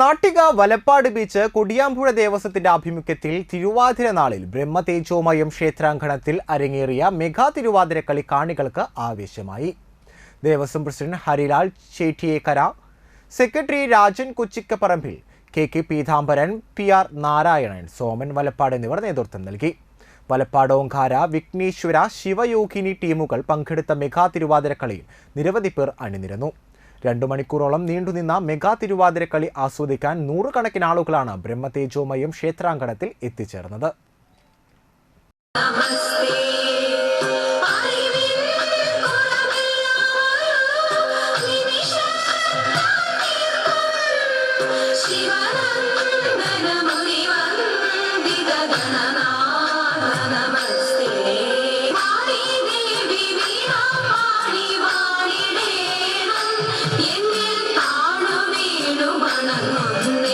Nattika Valappad beach Kodiyampuzha ദേവസ്വത്തിന്റെ ആഭിമുഖ്യത്തിൽ തിരുവാതിര നാളിൽ ബ്രഹ്മതേജോമയം ക്ഷേത്രാങ്കണത്തിൽ അരങ്ങേറിയ മെഗാ തിരുവാതിര കളി കാണികൾക്ക് ആവേശമായി. Devaswom president Harilal Chettiyekkara secretary Rajan Kochikkaparambil K K Peethambaran P R Narayanan Soman Valappad എന്നിവർ നേതൃത്വം നൽകി. വലപ്പാട് ഓങ്കാര വിഘ്നേശ്വര ശിവയോഗിനി ടീമുകൾ പങ്കെടുത്ത മെഗാ തിരുവാതിരക്കളിയിൽ നിരവധി പേർ അണിനിരന്നു. രണ്ടു മണിക്കൂറോളം നീണ്ടുനിന്ന മെഗാ തിരുവാതിരക്കളി ആസ്വദിക്കാൻ നൂറുകണക്കിന് ആളുകളാണ് ബ്രഹ്മതേജോമയം ക്ഷേത്രാങ്കണത്തിൽ എത്തിച്ചേർന്നത്. Shivanandana no banana.